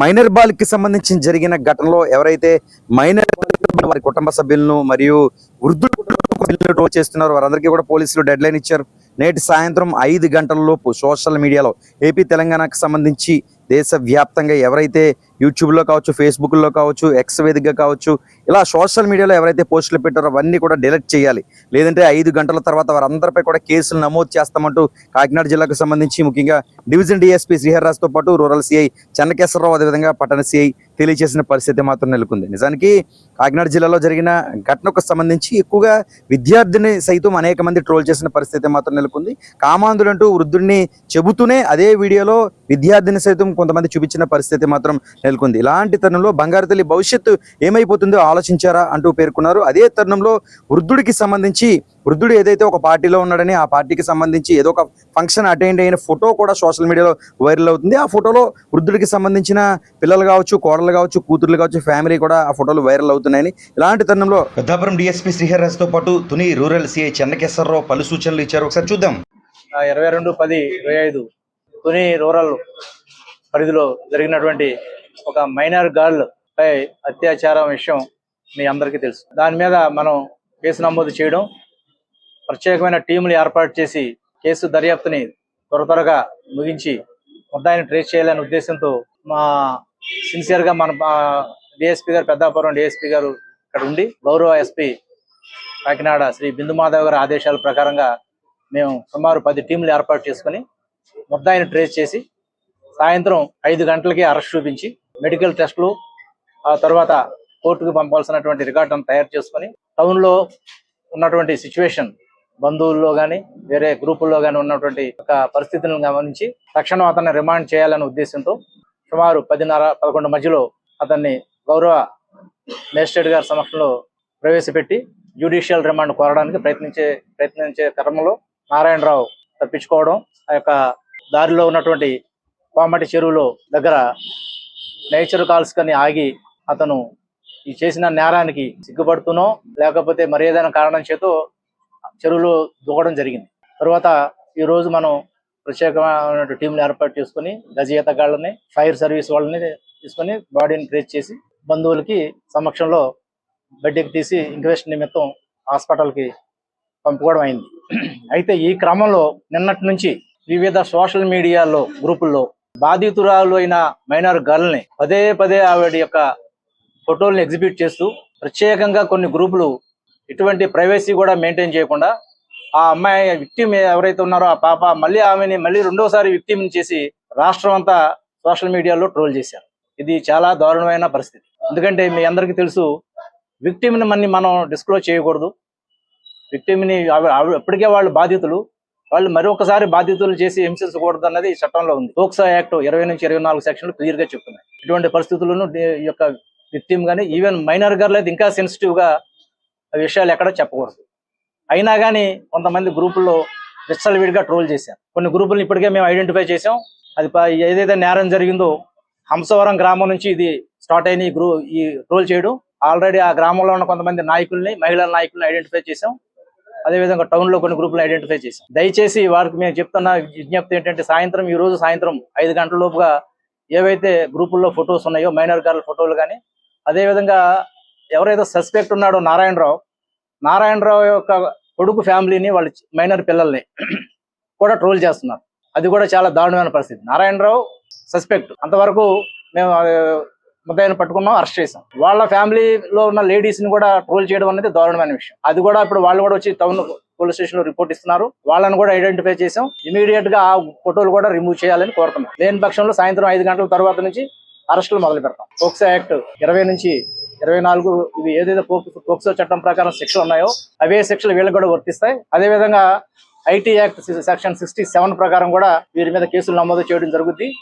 Minor బాలికకి సంబంధించి జరిగిన ఘటనలో ఎవరైతే మైనర్ వారి కుటుంబ సభ్యులను మరియు వృద్ధులు చేస్తున్నారు. వారందరికీ కూడా పోలీసులు డెడ్ లైన్ ఇచ్చారు. నేటి సాయంత్రం ఐదు గంటల లోపు సోషల్ మీడియాలో ఏపీ తెలంగాణకు సంబంధించి దేశవ్యాప్తంగా ఎవరైతే యూట్యూబ్లో కావచ్చు ఫేస్బుక్లో కావచ్చు ఎక్స్ వేదికగా కావచ్చు ఇలా సోషల్ మీడియాలో ఎవరైతే పోస్టులు పెట్టారో అవన్నీ కూడా డిలీట్ చేయాలి. లేదంటే ఐదు గంటల తర్వాత వారందరిపై కూడా కేసులు నమోదు చేస్తామంటూ కాకినాడ జిల్లాకు సంబంధించి ముఖ్యంగా డివిజన్ డిఎస్పీ శ్రీహర్రాజ్తో పాటు రూరల్ సిఐ చెన్నకేశ్వరరావు అదేవిధంగా పట్టణ సిఐ తెలియజేసిన పరిస్థితి మాత్రం నెలకొంది. నిజానికి కాకినాడ జిల్లాలో జరిగిన ఘటనకు సంబంధించి ఎక్కువగా విద్యార్థిని సైతం అనేక మంది ట్రోల్ చేసిన పరిస్థితి మాత్రం నెలకొంది. కామాంధులంటూ వృద్ధుడిని చెబుతూనే అదే వీడియోలో విద్యార్థిని సైతం కొంతమంది చూపించిన పరిస్థితి మాత్రం నెలకొంది. ఇలాంటి తరుణంలో బంగారు తల్లి భవిష్యత్తు ఏమైపోతుందో ఆలోచించారా అంటూ పేర్కొన్నారు. అదే తరుణంలో వృద్ధుడికి సంబంధించి వృద్ధుడు ఏదైతే ఒక పార్టీలో ఉన్నాడని ఆ పార్టీకి సంబంధించి ఏదో ఒక ఫంక్షన్ అటెండ్ అయిన ఫోటో కూడా సోషల్ మీడియాలో వైరల్ అవుతుంది. ఆ ఫోటోలో వృద్ధుడికి సంబంధించిన పిల్లలు కావచ్చు కోడలు కావచ్చు కూతుర్లు కావచ్చు ఫ్యామిలీ కూడా ఆ ఫోటోలు వైరల్ అవుతున్నాయని ఇలాంటి తరుణంలో పెద్దాపురం డిఎస్పీ శ్రీహరితో పాటు తుని రూరల్ సిఐ చెన్నకేశ్వరరావు పలు సూచనలు ఇచ్చారు. ఒకసారి చూద్దాం. ఇరవై రెండు పది ఇరవై ఐదు. తుని రూరల్ పరిధిలో జరిగినటువంటి ఒక మైనర్ గర్ల్ పై అత్యాచారం విషయం మీ అందరికీ తెలుసు. దాని మీద మనం కేసు నమోదు చేయడం ప్రత్యేకమైన టీములు ఏర్పాటు చేసి కేసు దర్యాప్తుని త్వర త్వరగా ముగించి ముద్దాయిని ట్రేస్ చేయాలనే ఉద్దేశంతో మా సిన్సియర్గా మన డిఎస్పీ గారు పెద్దాపురం డిఎస్పీ గారు ఇక్కడ ఉండి గౌరవ ఎస్పీ కాకినాడ శ్రీ బిందు మాధవ్ గారి ఆదేశాల ప్రకారంగా మేము సుమారు పది టీంలు ఏర్పాటు చేసుకుని ముద్దాయిని ట్రేస్ చేసి సాయంత్రం ఐదు గంటలకి అరెస్ట్ చూపించి మెడికల్ టెస్టులు ఆ తర్వాత కోర్టుకు పంపాల్సినటువంటి రికార్డును తయారు చేసుకొని టౌన్లో ఉన్నటువంటి సిచ్యువేషన్ బంధువుల్లో కానీ వేరే గ్రూపుల్లో కానీ ఉన్నటువంటి ఒక పరిస్థితులను గమనించి తక్షణం అతన్ని రిమాండ్ చేయాలనే ఉద్దేశంతో సుమారు పదిన్నర పదకొండు మధ్యలో అతన్ని గౌరవ మేజిస్ట్రేట్ గారి సమక్షంలో ప్రవేశపెట్టి జ్యుడిషియల్ రిమాండ్ కోరడానికి ప్రయత్నించే ప్రయత్నించే క్రమంలో నారాయణరావు తప్పించుకోవడం ఆ యొక్క దారిలో ఉన్నటువంటి కోమటి చెరువులో దగ్గర నేచర్ కాల్స్ కని ఆగి అతను ఈ చేసిన నేరానికి సిగ్గుపడుతూనో లేకపోతే మరి ఏదైనా కారణం చేతో చెరువులో దూకడం జరిగింది. తర్వాత ఈ రోజు మనం ప్రత్యేకమైన టీంలు ఏర్పాటు చేసుకుని గజయితగాళ్ళని ఫైర్ సర్వీస్ వాళ్ళని తీసుకొని బాడీని ట్రేస్ చేసి బంధువులకి సమక్షంలో బెడ్కి తీసి ఇంక్వెస్ట్ నిమిత్తం హాస్పిటల్కి పంపుకోవడం అయింది. అయితే ఈ క్రమంలో నిన్నటి నుంచి వివిధ సోషల్ మీడియాలో గ్రూపుల్లో బాధితురాలు అయిన మైనర్ గర్ల్ని పదే పదే ఆవిడ యొక్క ఫోటోల్ని ఎగ్జిబిట్ చేస్తూ ప్రత్యేకంగా కొన్ని గ్రూపులు ఎటువంటి ప్రైవసీ కూడా మెయింటైన్ చేయకుండా ఆ అమ్మాయి విక్టిమ్ ఎవరైతే ఉన్నారో ఆ పాప మళ్ళీ ఆమెని మళ్ళీ రెండోసారి విక్టిమ్ చేసి రాష్ట్రం అంతా సోషల్ మీడియాలో ట్రోల్ చేశారు. ఇది చాలా దారుణమైన పరిస్థితి. ఎందుకంటే మీ అందరికీ తెలుసు విక్టిమ్ని మన్ని మనం డిస్క్లోజ్ చేయకూడదు. విక్టిమ్ని ఎప్పటికే వాళ్ళు బాధితులు. వాళ్ళు మరొకసారి బాధితులు చేసి హింసించకూడదు అన్నది ఈ చట్టంలో ఉంది. పోక్సో యాక్ట్ ఇరవై నుంచి ఇరవై నాలుగు సెక్షన్లు క్లియర్గా చెప్తున్నాయి. ఇటువంటి పరిస్థితులను ఈ యొక్క విక్టిమ్ కానీ ఈవెన్ మైనర్ గర్ల్ అయితే ఇంకా సెన్సిటివ్గా విషయాలు ఎక్కడ చెప్పకూడదు. అయినా కానీ కొంతమంది గ్రూపుల్లో విచ్చలవిడిగా ట్రోల్ చేశారు. కొన్ని గ్రూపులను ఇప్పటికే మేము ఐడెంటిఫై చేసాం అది ఏదైతే నేరం జరిగిందో హంసవరం గ్రామం నుంచి ఇది స్టార్ట్ అయిన ఈ గ్రూ ఈ ట్రోల్ చేయడం. ఆల్రెడీ ఆ గ్రామంలో ఉన్న కొంతమంది నాయకుల్ని మహిళా నాయకుల్ని ఐడెంటిఫై చేసాం అదేవిధంగా టౌన్లో కొన్ని గ్రూపులు ఐడెంటిఫై చేసాం దయచేసి వారికి మేము చెప్తున్న విజ్ఞప్తి ఏంటంటే సాయంత్రం ఈ రోజు సాయంత్రం ఐదు గంటల లోపుగా ఏవైతే గ్రూపుల్లో ఫొటోస్ ఉన్నాయో మైనర్ గర్ల్ ఫోటోలు కానీ అదేవిధంగా ఎవరైతే సస్పెక్ట్ ఉన్నాడో నారాయణరావు నారాయణరావు యొక్క కొడుకు ఫ్యామిలీని వాళ్ళ మైనర్ పిల్లల్ని కూడా ట్రోల్ చేస్తున్నారు. అది కూడా చాలా దారుణమైన పరిస్థితి. నారాయణరావు సస్పెక్ట్ అంతవరకు మేము ముద్దాయిని పట్టుకున్నాం అరెస్ట్ చేసాం వాళ్ళ ఫ్యామిలీలో ఉన్న లేడీస్ని కూడా ట్రోల్ చేయడం అనేది దారుణమైన విషయం. అది కూడా ఇప్పుడు వాళ్ళు కూడా వచ్చి టౌన్ పోలీస్ స్టేషన్లో రిపోర్ట్ ఇస్తున్నారు. వాళ్ళని కూడా ఐడెంటిఫై చేసాం ఇమీడియట్గా ఆ ఫోటోలు కూడా రిమూవ్ చేయాలని కోరుతున్నాం. లేని పక్షంలో సాయంత్రం ఐదు గంటల తర్వాత నుంచి అరెస్టులు మొదలు పెడతాం. పోక్సో యాక్ట్ ఇరవై నుంచి ఇరవై నాలుగు ఇవి ఏదైతే పోక్సో చట్టం ప్రకారం శిక్షలు ఉన్నాయో అవే శిక్షలు వీళ్ళకి కూడా వర్తిస్తాయి. అదేవిధంగా IT act section sixty seven ప్రకారం కూడా వీరి మీద కేసులు నమోదు చేయడం జరుగుద్ది.